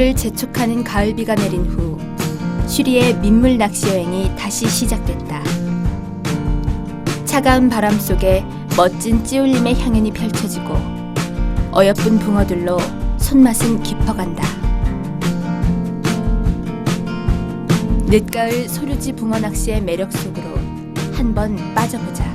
김포를 재촉하는 가을비가 내린 후 쉬리의 민물 낚시 여행이 다시 시작됐다. 차가운 바람 속에 멋진 찌울림의 향연이 펼쳐지고 어여쁜 붕어들로 손맛은 깊어간다. 늦가을 소류지 붕어 낚시의 매력 속으로 한번 빠져보자.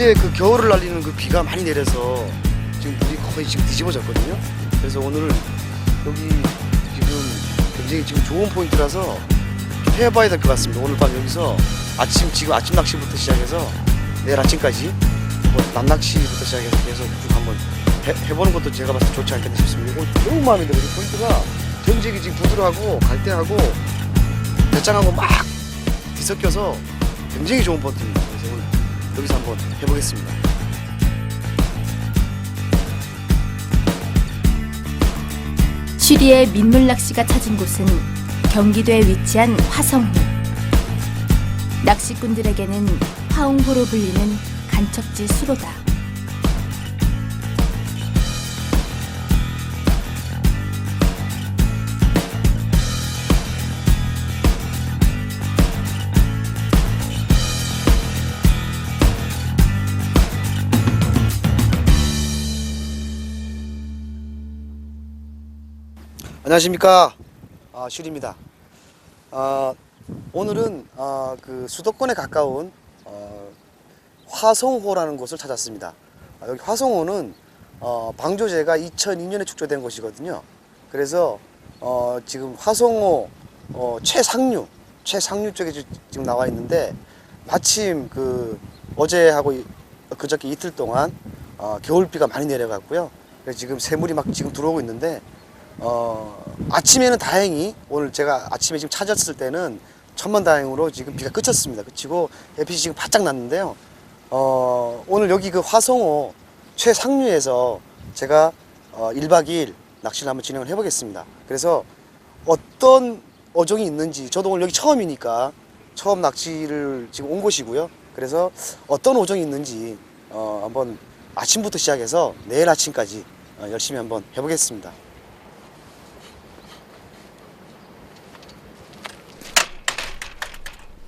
어제 그 겨울을 날리는 그 비가 많이 내려서 지금 물이 거의 지금 뒤집어졌거든요 그래서 오늘 여기 지금 굉장히 지금 좋은 포인트라서 좀 해봐야 될 것 같습니다 오늘 밤 여기서 아침 지금 아침 낚시부터 시작해서 내일 아침까지 뭐 남낚시부터 시작해서 계속 쭉 한번 해, 해보는 것도 제가 봤을 때 좋지 않겠나 싶습니다. 이거 너무 마음에 들어요. 이 포인트가 전직이 지금 부드러하고 갈대하고 배짱하고 막 뒤섞여서 굉장히 좋은 포인트입니다. 여기서 한번 해보겠습니다. 쉬리의 민물 낚시가 찾은 곳은 경기도에 위치한 화성호. 낚시꾼들에게는 화홍호로 불리는 간척지 수로다. 안녕하십니까 아, 슈리입니다. 아, 오늘은 아, 그 수도권에 가까운 어, 화성호라는 곳을 찾았습니다. 아, 여기 화성호는 어, 방조제가 2002년에 축조된 곳이거든요. 그래서 어, 지금 화성호 어, 최상류 최상류 쪽에 지- 지금 나와 있는데 마침 그 어제하고 이- 그저께 이틀 동안 어, 겨울비가 많이 내려갔고요. 그래서 지금 새물이 막 지금 들어오고 있는데 어, 아침에는 다행히 오늘 제가 아침에 지금 찾았을 때는 천만 다행으로 지금 비가 그쳤습니다. 그치고 햇빛이 지금 바짝 났는데요. 어, 오늘 여기 그 화성호 최상류에서 제가 어, 1박 2일 낚시를 한번 진행을 해보겠습니다. 그래서 어떤 어종이 있는지 저도 오늘 여기 처음이니까 처음 낚시를 지금 온 곳이고요. 그래서 어떤 어종이 있는지 어, 한번 아침부터 시작해서 내일 아침까지 어, 열심히 한번 해보겠습니다.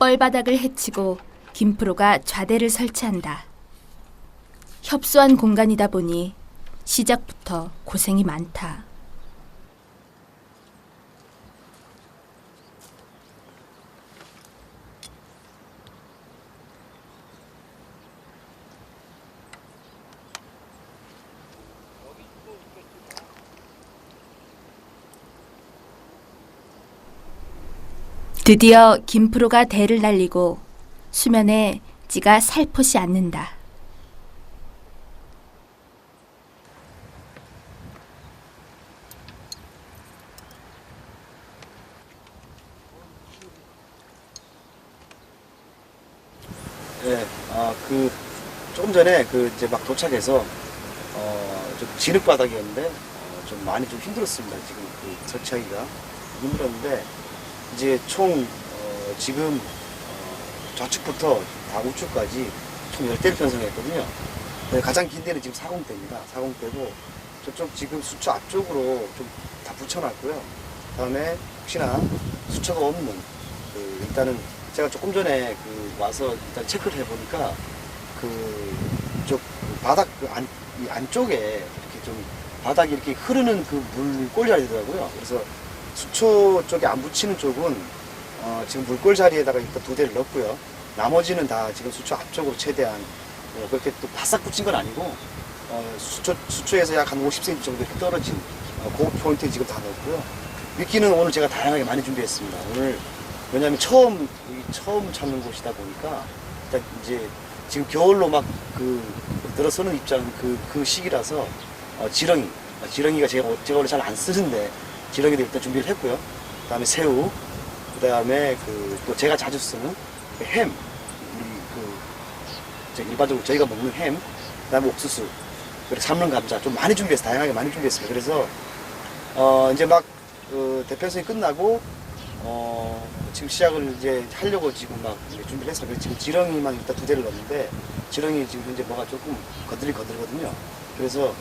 뻘바닥을 헤치고 김프로가 좌대를 설치한다. 협소한 공간이다 보니 시작부터 고생이 많다. 드디어 김프로가 대를 날리고 수면에 찌가 살포시 앉는다. 네, 아, 그, 조금 전에 그 이제 막 도착해서, 어, 좀 진흙바닥이었는데, 어, 좀 많이 좀 힘들었습니다. 지금 그 설치하기가 힘들었는데, 이제 총, 어, 지금, 어, 좌측부터 다 우측까지 총 10대를 편성했거든요. 네, 가장 긴 데는 지금 40대입니다. 40대고, 저쪽 지금 수초 앞쪽으로 좀 다 붙여놨고요. 다음에 혹시나 수초가 없는, 그, 일단은 제가 조금 전에 그 와서 일단 체크를 해보니까 그쪽 바닥 그 안, 이 안쪽에 이렇게 좀 바닥이 이렇게 흐르는 그 물골 자리더라고요. 그래서 수초 쪽에 안 붙이는 쪽은 어, 지금 물골 자리에다가 일단 두 대를 넣었고요. 나머지는 다 지금 수초 앞쪽으로 최대한 어, 그렇게 또 바싹 붙인 건 아니고 어, 수초, 수초에서 약 한 50cm 정도 이렇게 떨어진 어, 그 포인트 지금 다 넣었고요. 미끼는 오늘 제가 다양하게 많이 준비했습니다. 오늘 왜냐하면 처음 처음 찾는 곳이다 보니까 일단 이제 지금 겨울로 막 그 들어서는 입장 그, 그 시기라서 어, 지렁이 어, 지렁이가 제가, 제가 원래 잘 안 쓰는데 지렁이도 일단 준비를 했고요. 그 다음에 새우 그 다음에 그 또 제가 자주 쓰는 그 햄. 우리 그 이제 일반적으로 저희가 먹는 햄. 그 다음에 옥수수. 그리고 삶는 감자. 좀 많이 준비했어요 다양하게 많이 준비했습니다. 그래서 어 이제 막 그 대편성이 끝나고 어 지금 시작을 이제 하려고 지금 막 준비를 그래서 지금 지렁이만 일단 두 대를 넣었는데 지렁이 지금 현재 뭐가 조금 거들이 거들거든요. 그래서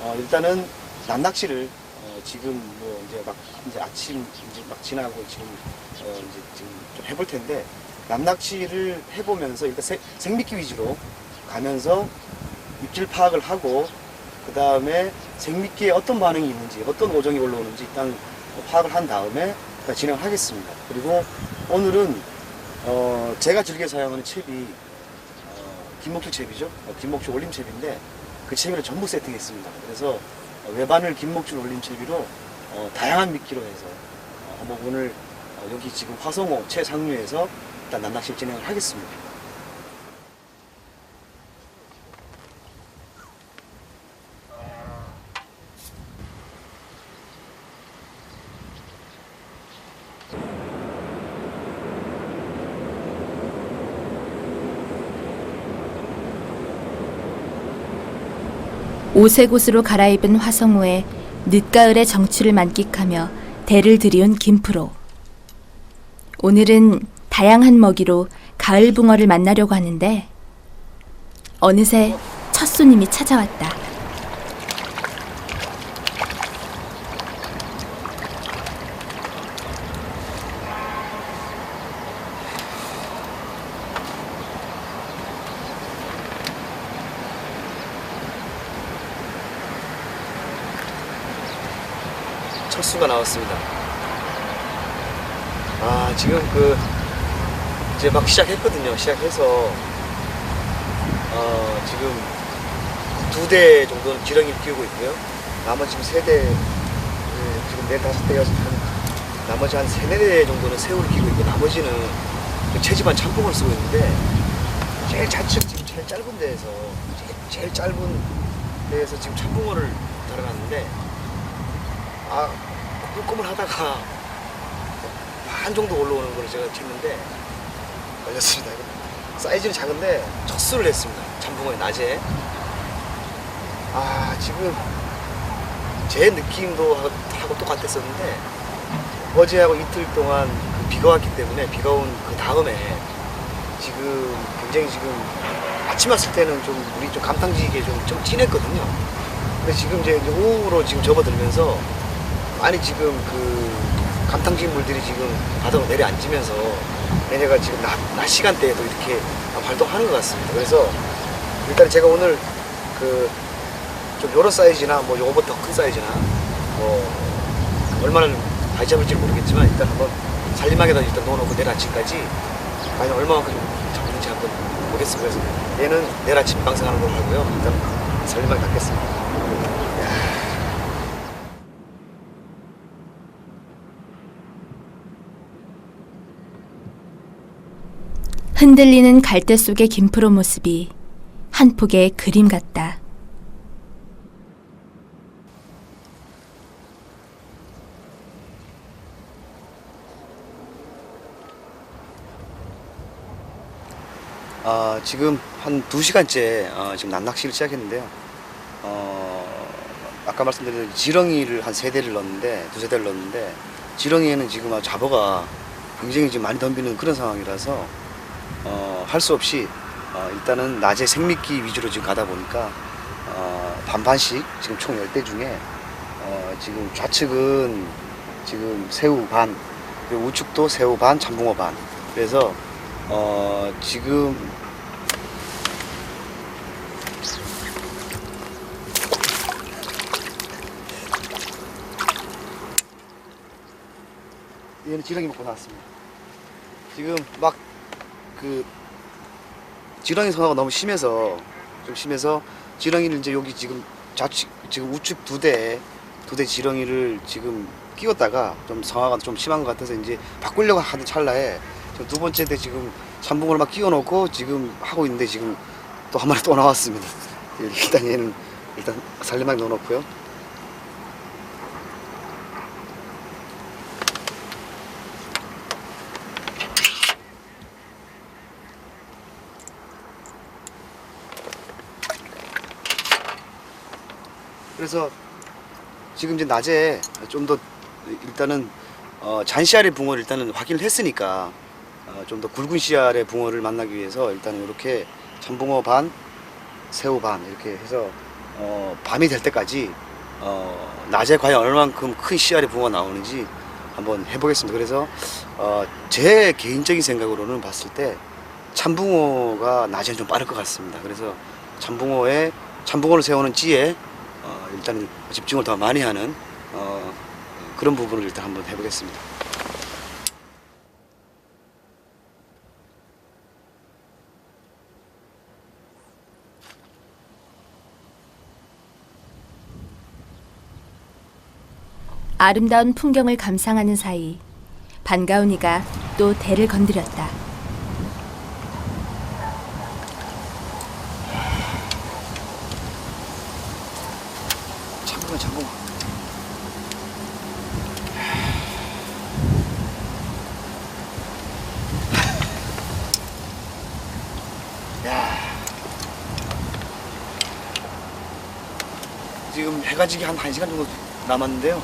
어 일단은 남낚시를 어 지금 뭐 이제 막 이제 아침 이제 막 지나고 지금 어 이제 지금 좀 해볼 텐데 남낚시를 해보면서 일단 생- 생미끼 위주로 가면서 입질 파악을 하고 그 다음에 생미끼에 어떤 반응이 있는지 어떤 오종이 올라오는지 일단 파악을 한 다음에 진행을 하겠습니다. 그리고 오늘은 어 제가 즐겨 사용하는 채비 어 김목줄 채비죠. 어, 김목줄 올림 채비인데 그 채비를 전부 세팅했습니다. 그래서 어, 외바늘 김목줄 올림 채비로 어, 다양한 미끼로 해서 어, 한번 오늘 어, 여기 지금 화성호 최상류에서 일단 난낚시를 진행을 하겠습니다. 오색옷으로 갈아입은 화성우에 늦가을의 정취를 만끽하며 대를 들이운 김프로. 오늘은 다양한 먹이로 가을 붕어를 만나려고 하는데 어느새 첫 손님이 찾아왔다. 첫 수가 나왔습니다. 아 지금 그 이제 막 시작했거든요. 시작해서 어 지금 두 대 정도는 지렁이를 끼우고 있고요. 나머지 지금 세 대, 네, 지금 네 다섯 대 여섯 한 나머지 한 세네 대 정도는 새우를 끼고 있고 나머지는 그 채집한 참돔을 쓰고 있는데 제일 좌측 지금 제일 짧은 데에서 제일, 제일 짧은 데에서 지금 참붕어를 달아놨는데 아, 꼼꼼을 하다가 반 정도 올라오는 걸 제가 쳤는데 걸렸습니다. 사이즈는 작은데 첫 수를 했습니다. 잠붕어의 낮에. 아, 지금 제 느낌도 하고, 똑같았었는데 어제하고 이틀 동안 그 비가 왔기 때문에 비가 온 그 다음에 지금 굉장히 지금 아침 왔을 때는 좀 물이 좀 감탕지게 좀, 좀 진했거든요. 근데 지금 이제 오후로 지금 접어들면서 많이 지금 그 감탕진 물들이 지금 바닥으로 내려앉으면서 얘네가 지금 낮, 낮 시간대에도 이렇게 활동하는 것 같습니다. 그래서 일단 제가 오늘 그 좀 요런 사이즈나 뭐 요거보다 더 큰 사이즈나 뭐 얼마나 많이 잡을지 모르겠지만 일단 한번 살림하게다 일단 넣어놓고 내일 아침까지 과연 얼마만큼 잡는지 한번 보겠습니다. 그래서 얘는 내일 아침 방생하는 걸로 하고요. 일단 살림하게 닫겠습니다. 흔들리는 갈대 속의 김프로 모습이 한 폭의 그림 같다. 아, 지금 한 2시간째 어, 지금 난낚시를 시작했는데요. 어, 아까 말씀드린 지렁이를 한 세대를 넣었는데, 두세 대를 넣었는데, 지렁이에는 지금 잡어가 굉장히 지금 많이 덤비는 그런 상황이라서, 어, 할 수 없이, 어, 일단은 낮에 생미끼 위주로 지금 가다 보니까, 어, 반반씩 지금 총 10대 중에, 어, 지금 좌측은 지금 새우 반, 우측도 새우 반, 참붕어 반. 그래서 어, 지금 얘는 지렁이 먹고 나왔습니다. 지금 막 그 지렁이 선호가 너무 심해서 좀 심해서 지렁이를 이제 여기 지금 좌측 지금 우측 두대두대 지렁이를 지금 끼웠다가 좀 성화가 좀 심한 것 같아서 이제 바꾸려고 하는 찰나에 두 번째 대 지금 참붕어를 막 끼워 놓고 지금 하고 있는데 지금 또 한 마리 또 나왔습니다. 일단 얘는 일단 살림하게 넣어 놓고요. 그래서 지금 이제 낮에 좀 더 일단은 어, 잔씨알의 붕어를 일단은 확인을 했으니까 어, 좀 더 굵은 씨알의 붕어를 만나기 위해서 일단은 이렇게 참붕어 반, 새우 반 이렇게 해서 어, 밤이 될 때까지 어, 낮에 과연 얼만큼 큰 씨알의 붕어가 나오는지 한번 해보겠습니다. 그래서 어, 제 개인적인 생각으로는 봤을 때 참붕어가 낮에는 좀 빠를 것 같습니다. 그래서 참붕어에 참붕어를 세우는 찌에 어, 일단 집중을 더 많이 하는 어, 그런 부분을 일단 한번 해보겠습니다. 아름다운 풍경을 감상하는 사이 반가운 이가 또 대를 건드렸다. 참붕어 참붕어. 야. 지금 해 가 지기 한 1시간 정도 남았는데요.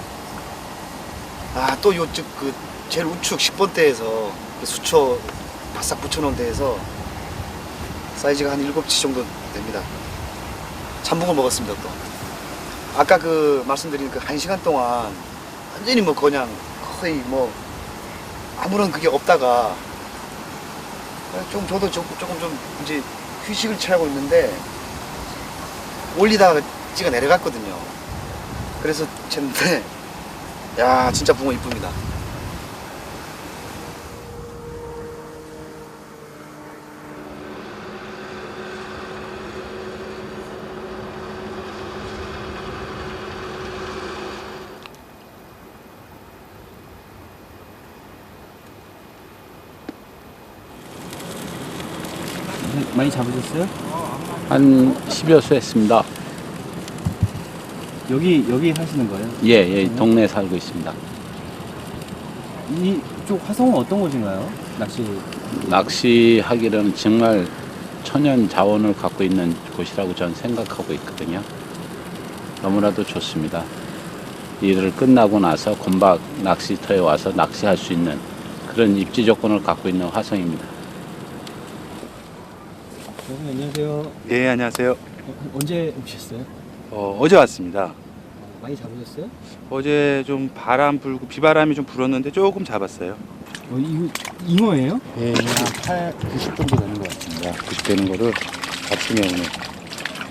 아, 또 요쪽 그 제일 우측 10번대에서 그 수초 바싹 붙여놓은 데에서 사이즈가 한 7치 정도 됩니다. 참붕어 먹었습니다, 또. 아까 그 말씀드린 그한 시간 동안 완전히 뭐 그냥 거의 뭐 아무런 그게 없다가 좀 저도 조금, 조금 좀 이제 휴식을 취하고 있는데 올리다가 찌가 내려갔거든요. 그래서 챘는데 야 진짜 붕어 이쁩니다. 많이 잡으셨어요? 한 10여 수 했습니다. 여기 여기 하시는 거예요? 예, 예, 동네에 살고 있습니다. 이쪽 화성은 어떤 곳인가요? 낚시 낚시하기로는 정말 천연 자원을 갖고 있는 곳이라고 저는 생각하고 있거든요. 너무나도 좋습니다. 일을 끝나고 나서 곤박 낚시터에 와서 낚시할 수 있는 그런 입지 조건을 갖고 있는 화성입니다. 네, 안녕하세요. 예, 안녕하세요. 어, 언제 오셨어요? 어, 어제 왔습니다. 어, 많이 잡으셨어요? 어제 좀 바람 불고 비바람이 좀 불었는데 조금 잡았어요. 어, 이거 잉어예요? 예, 한 8, 90 정도 되는 것 같습니다. 90 되는 거를 아침에 오늘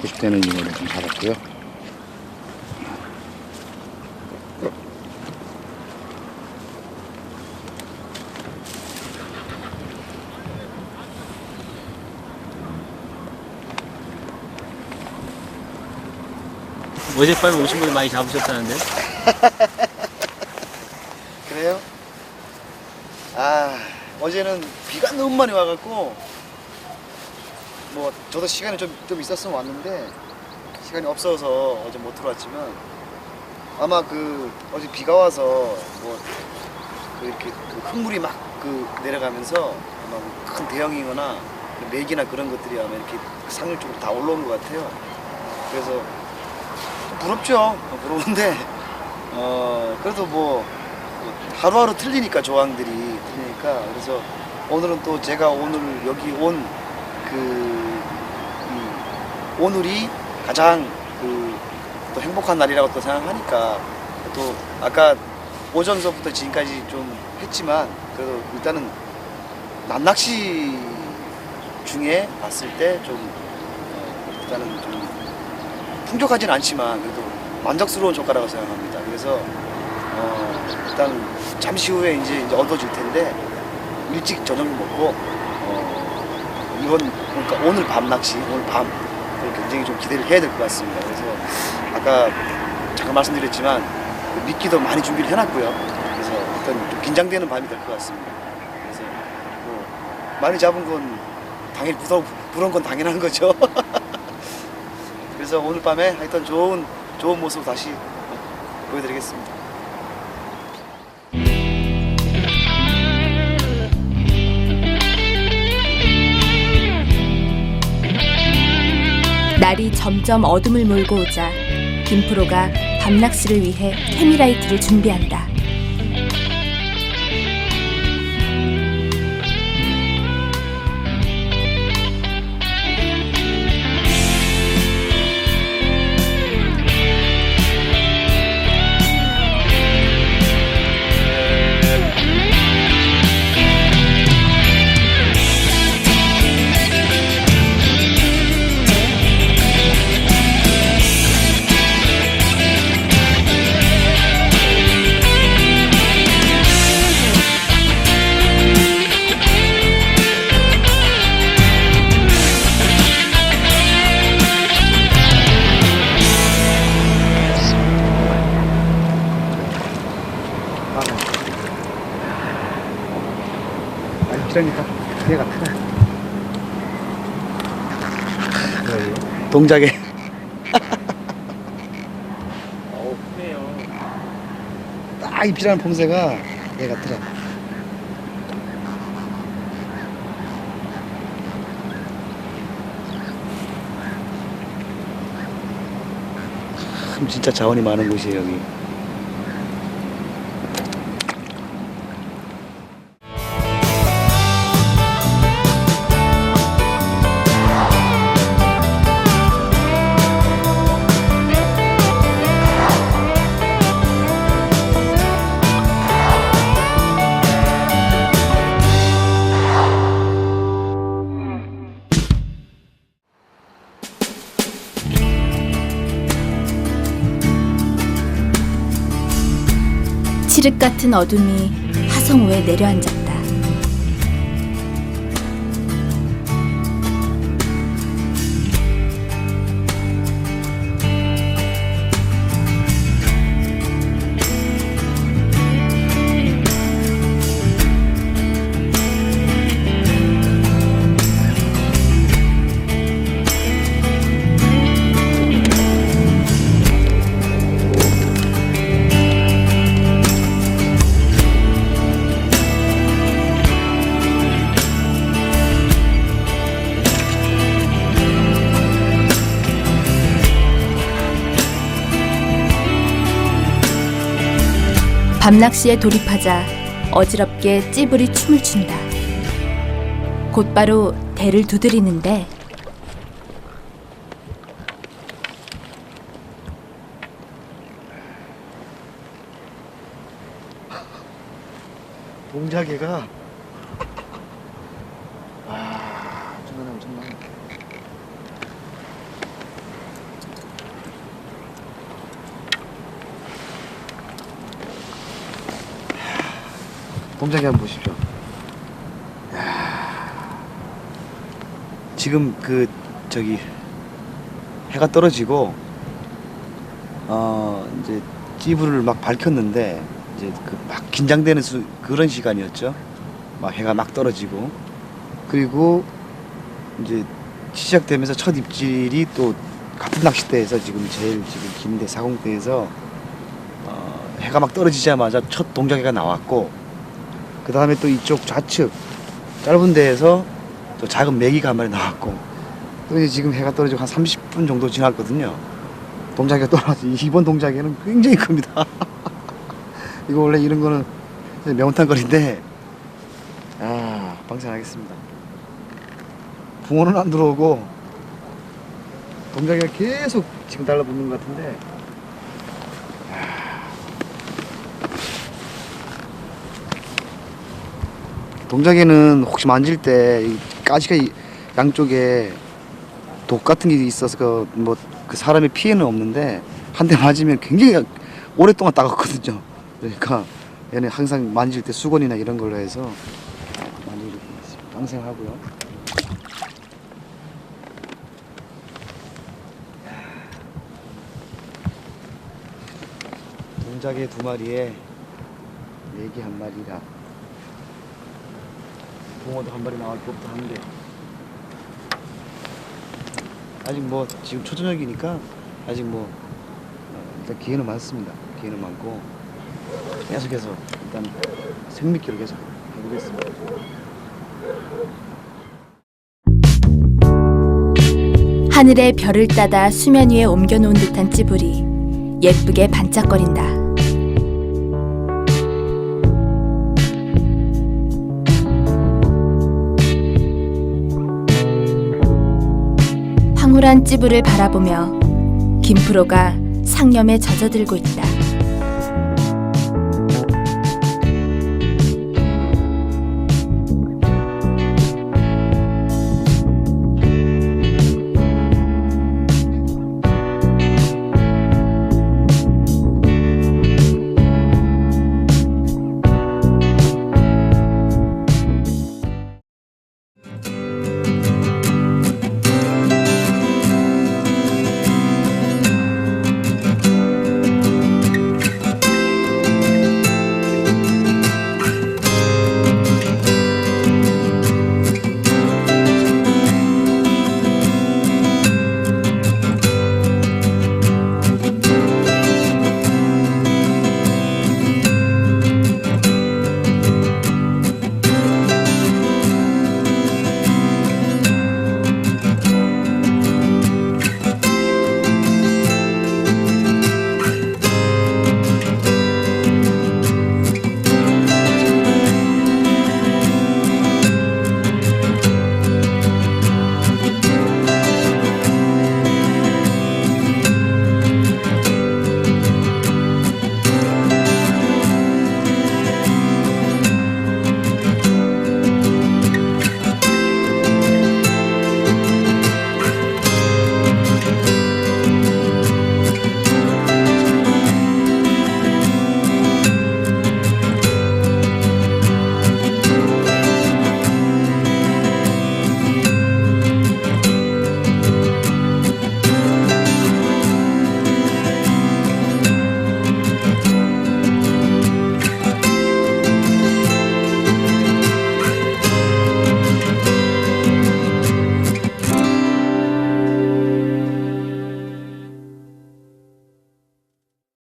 90 되는 이거를 좀 잡았고요. 어젯밤에 오신 분이 많이 잡으셨다는데? 그래요? 아 어제는 비가 너무 많이 와갖고 뭐 저도 시간이 좀, 좀 있었으면 왔는데 시간이 없어서 어제 못 들어왔지만 아마 그 어제 비가 와서 뭐그 이렇게 그 흙물이 막 그 내려가면서 아마 뭐큰 대형이거나 그 맥이나 그런 것들이 아마 이렇게 그 상류 쪽으로 다 올라온 것 같아요. 그래서 좀 부럽죠. 어, 부러운데 어 그래도 뭐 하루하루 틀리니까 조항들이 틀리니까 그래서 오늘은 또 제가 오늘 여기 온그 오늘이 가장 그 또 행복한 날이라고 또 생각하니까 또 아까 오전서부터 지금까지 좀 했지만 그래도 일단은 남낚시 중에 봤을 때 좀 일단은 좀 풍족하진 않지만 그래도 만족스러운 조과라고 생각합니다. 그래서 어, 일단 잠시 후에 이제, 이제 어두워질 텐데 일찍 저녁을 먹고 어, 이번 그러니까 오늘 밤 낚시 오늘 밤 굉장히 좀 기대를 해야 될 것 같습니다. 그래서 아까 잠깐 말씀드렸지만 그 미끼도 많이 준비를 해놨고요. 그래서 일단 좀 긴장되는 밤이 될 것 같습니다. 그래서 뭐 많이 잡은 건 당연히 부러, 부러운 건 당연한 거죠. 그래서 오늘 밤에 하여튼 좋은 좋은 모습 다시 보여드리겠습니다. 날이 점점 어둠을 몰고 오자 김프로가 밤낚시를 위해 캐미라이트를 준비한다. 아니 그러니까 얘가 크다. 동작에. 어우 크네요. 딱이 피라는 폼새가 얘 같더라. 참 진짜 자원이 많은 곳이에요 여기. 칠흑 같은 어둠이 하성우에 내려앉았다. 밤낚시에 돌입하자 어지럽게 찌부리 춤을 춘다. 곧바로 대를 두드리는데 동작애가 와 엄청나네 엄청나네 동작이 한번 보십시오 야. 지금 그 저기 해가 떨어지고 어 이제 찌부를 막 밝혔는데 이제 그 막 긴장되는 수, 그런 시간이었죠. 막 해가 막 떨어지고 그리고 이제 시작되면서 첫 입질이 또 같은 낚싯대에서 지금 제일 지금 긴데 사공대에서 어, 해가 막 떨어지자마자 첫 동작회가 나왔고 그 다음에 또 이쪽 좌측 짧은 데에서 또 작은 메기가 한 마리 나왔고 또 이제 지금 해가 떨어지고 한 30분 정도 지났거든요. 동작회가 떨어져 이번 동작회는 굉장히 큽니다. 이거 원래 이런 거는 매운탕거리인데 아 방생하겠습니다 붕어는 안 들어오고 동작이가 계속 지금 달라붙는 것 같은데 동작에는 혹시 만질 때이 가시가 이 양쪽에 독 같은 게 있어서 그 뭐 그 사람의 피해는 없는데 한 대 맞으면 굉장히 오랫동안 따갑거든요. 그러니까 얘는 항상 만질 때 수건이나 이런 걸로 해서 만지고 있습니다. 방생하고요. 동작의 두 마리에 내기 한 마리라 붕어도 한 마리 나올 법도 한데 아직 뭐 지금 초저녁이니까 아직 뭐 어, 일단 기회는 많습니다. 기회는 많고 계속해서 일단 생미끼를 계속 해보겠습니다. 하늘의 별을 따다 수면 위에 옮겨놓은 듯한 찌불이 예쁘게 반짝거린다. 황홀한 찌불을 바라보며 김프로가 상념에 젖어들고 있다.